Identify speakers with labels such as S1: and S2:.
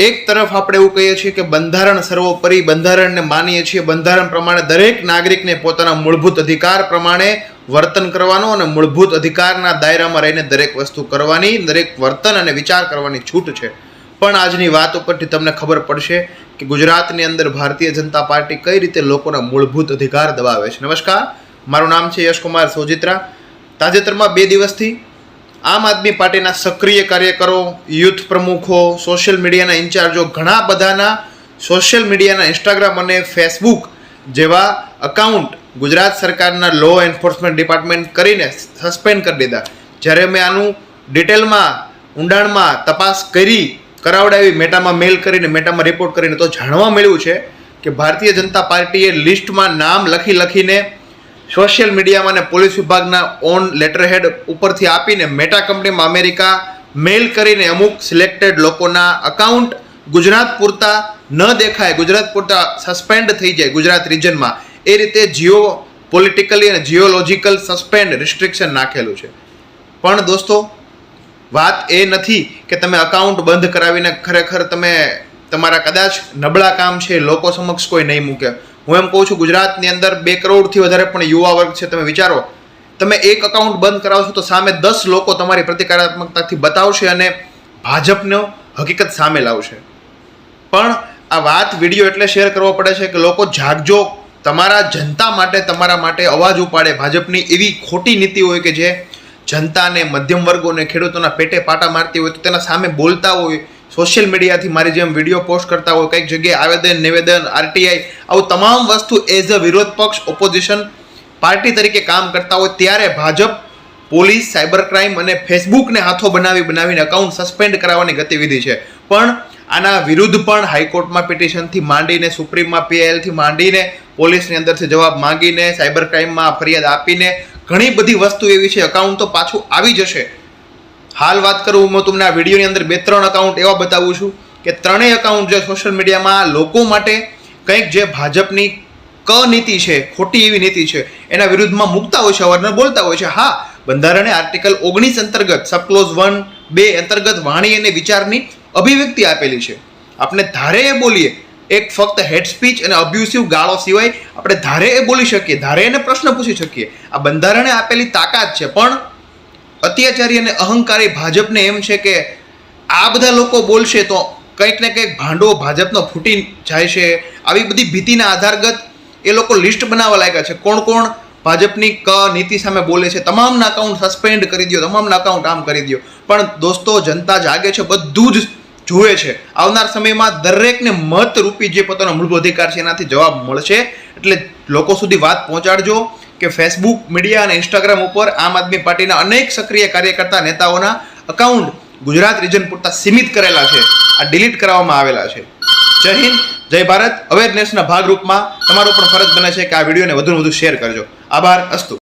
S1: એક તરફ આપણે એવું કહીએ છીએ કે બંધારણ સર્વોપરી બંધારણને માનીએ છીએ. બંધારણ પ્રમાણે દરેક નાગરિકને પોતાના મૂળભૂત અધિકાર પ્રમાણે વર્તન કરવાનું અને મૂળભૂત અધિકારના દાયરામાં રહીને દરેક વસ્તુ કરવાની, દરેક વર્તન અને વિચાર કરવાની છૂટ છે. પણ આજની વાત ઉપરથી તમને ખબર પડશે કે ગુજરાતની અંદર ભારતીય જનતા પાર્ટી કઈ રીતે લોકોના મૂળભૂત અધિકાર દબાવે છે. નમસ્કાર. મારું નામ છે યશકુમાર સોજિત્રા. તાજેતરમાં બે દિવસથી આમ આદમી પાર્ટીના સક્રિય કાર્યકરો, યુથ પ્રમુખો સોશિયલ મીડિયાના ઇન્ચાર્જો, ઘણા બધાના સોશિયલ મીડિયાના ઇન્સ્ટાગ્રામ અને ફેસબુક જેવા અકાઉન્ટ ગુજરાત સરકારના લો એન્ફોર્સમેન્ટ ડિપાર્ટમેન્ટ કરીને સસ્પેન્ડ કરી દીધા. જ્યારે મેં આનું ડિટેલમાં ઊંડાણમાં તપાસ કરી, કરાવડાવી, મેટામાં મેલ કરીને, મેટામાં રિપોર્ટ કરીને તો જાણવા મળ્યું છે કે ભારતીય જનતા પાર્ટીએ લિસ્ટમાં નામ લખી લખીને સોશિયલ મીડિયામાં અને પોલીસ વિભાગના ઓન લેટર હેડ ઉપરથી આપીને મેટા કંપનીમાં અમેરિકા મેઇલ કરીને અમુક સિલેક્ટેડ લોકોના અકાઉન્ટ ગુજરાત પૂરતા ન દેખાય, ગુજરાત પૂરતા સસ્પેન્ડ થઈ જાય ગુજરાત રિજનમાં એ રીતે જીઓ પોલિટિકલી અને જીઓલોજિકલ સસ્પેન્ડ રિસ્ટ્રિક્શન નાખેલું છે. પણ દોસ્તો, વાત એ નથી કે તમે અકાઉન્ટ બંધ કરાવીને ખરેખર તમે તમારા કદાચ નબળા કામ છે, લોકો સમક્ષ કોઈ નહીં મૂકે. હું એમ કહું છું, ગુજરાતની અંદર બે કરોડથી વધારે પણ યુવા વર્ગ છે, તમે વિચારો. તમે એક અકાઉન્ટ બંધ કરાવશો તો સામે દસ લોકો તમારી પ્રતિકારાત્મકતાથી બતાવશે અને ભાજપનો હકીકત સામે લાવશે. પણ આ વાત વીડિયો એટલે શેર કરવો પડે છે કે લોકો જાગજો. તમારા જનતા માટે, તમારા માટે અવાજ ઉપાડે. ભાજપની એવી ખોટી નીતિ હોય કે જે જનતાને, મધ્યમ વર્ગોને, ખેડૂતોના પેટે પાટા મારતી હોય તો તેના સામે બોલતા હોય. સોશિયલ મીડિયાથી મારી જેમ વીડિયો પોસ્ટ કરતા હોય, કંઈક જગ્યાએ આવેદન, નિવેદન, આરટીઆઈ, આવું તમામ વસ્તુ એઝ અ વિરોધ પક્ષ ઓપોઝિશન પાર્ટી તરીકે કામ કરતા હોય, ત્યારે ભાજપ, પોલીસ સાયબર ક્રાઇમ અને ફેસબુકને હાથો બનાવી બનાવીને અકાઉન્ટ સસ્પેન્ડ કરાવવાની ગતિવિધિ છે. પણ આના વિરુદ્ધ પણ હાઈકોર્ટમાં પિટિશનથી માંડીને, સુપ્રીમમાં પીઆઈએલથી માંડીને, પોલીસની અંદરથી જવાબ માંગીને સાયબર ક્રાઇમમાં ફરિયાદ આપીને ઘણી બધી વસ્તુ એવી છે અકાઉન્ટ તો પાછું આવી જશે. હાલ વાત કરું હું તમને આ વિડીયોની અંદર બે ત્રણ અકાઉન્ટ એવા બતાવું છું કે ત્રણેય અકાઉન્ટ જે સોશિયલ મીડિયામાં લોકો માટે કંઈક જે ભાજપની ક નીતિ છે, ખોટી એવી નીતિ છે, એના વિરુદ્ધમાં મૂકતા હોય છે, અવારનવાર બોલતા હોય છે. હા, બંધારણે આર્ટિકલ ઓગણીસ અંતર્ગત સબક્લોઝ વન બે અંતર્ગત વાણી અને વિચારની અભિવ્યક્તિ આપેલી છે. આપણે ધારે એ બોલીએ, એક ફક્ત હેડ સ્પીચ અને અબ્યુસિવ ગાળો સિવાય આપણે ધારે એ બોલી શકીએ, ધારે એને પ્રશ્ન પૂછી શકીએ. આ બંધારણે આપેલી તાકાત છે, પણ અત્યાચારી અને અહંકારી ભાજપને એમ છે કે આ બધા લોકો બોલશે તો કંઈક ને કંઈક ભાંડો ભાજપનો ફૂટી જાય છે. આવી બધી ભીતિના આધારગત એ લોકો લિસ્ટ બનાવવા લાગ્યા છે. કોણ કોણ ભાજપની ક નીતિ સામે બોલે છે તમામના અકાઉન્ટ સસ્પેન્ડ કરી દો તમામના અકાઉન્ટ આમ કરી દો પણ દોસ્તો, જનતા જાગે છે, બધું જ જુએ છે. આવનાર સમયમાં દરેકને મત રૂપી જે પોતાનો મૂળભૂત અધિકાર છે એનાથી જવાબ મળશે. એટલે લોકો સુધી વાત પહોંચાડજો. કે ફેસબુક મીડિયા અને ઇન્સ્ટાગ્રામ ઉપર આમ આદમી પાર્ટીના અનેક સક્રિય કાર્યકર્તા નેતાઓના અકાઉન્ટ ગુજરાત રિજન પૂરતા સીમિત કરેલા છે. આ ડિલીટ કરવામાં આવેલા છે. જય હિન્દ, જય ભારત. અવેરનેસના ભાગરૂપમાં તમારો પણ ફરજ બને છે કે આ વિડીયોને વધુને વધુ શેર કરજો. આભાર, અસ્તુ.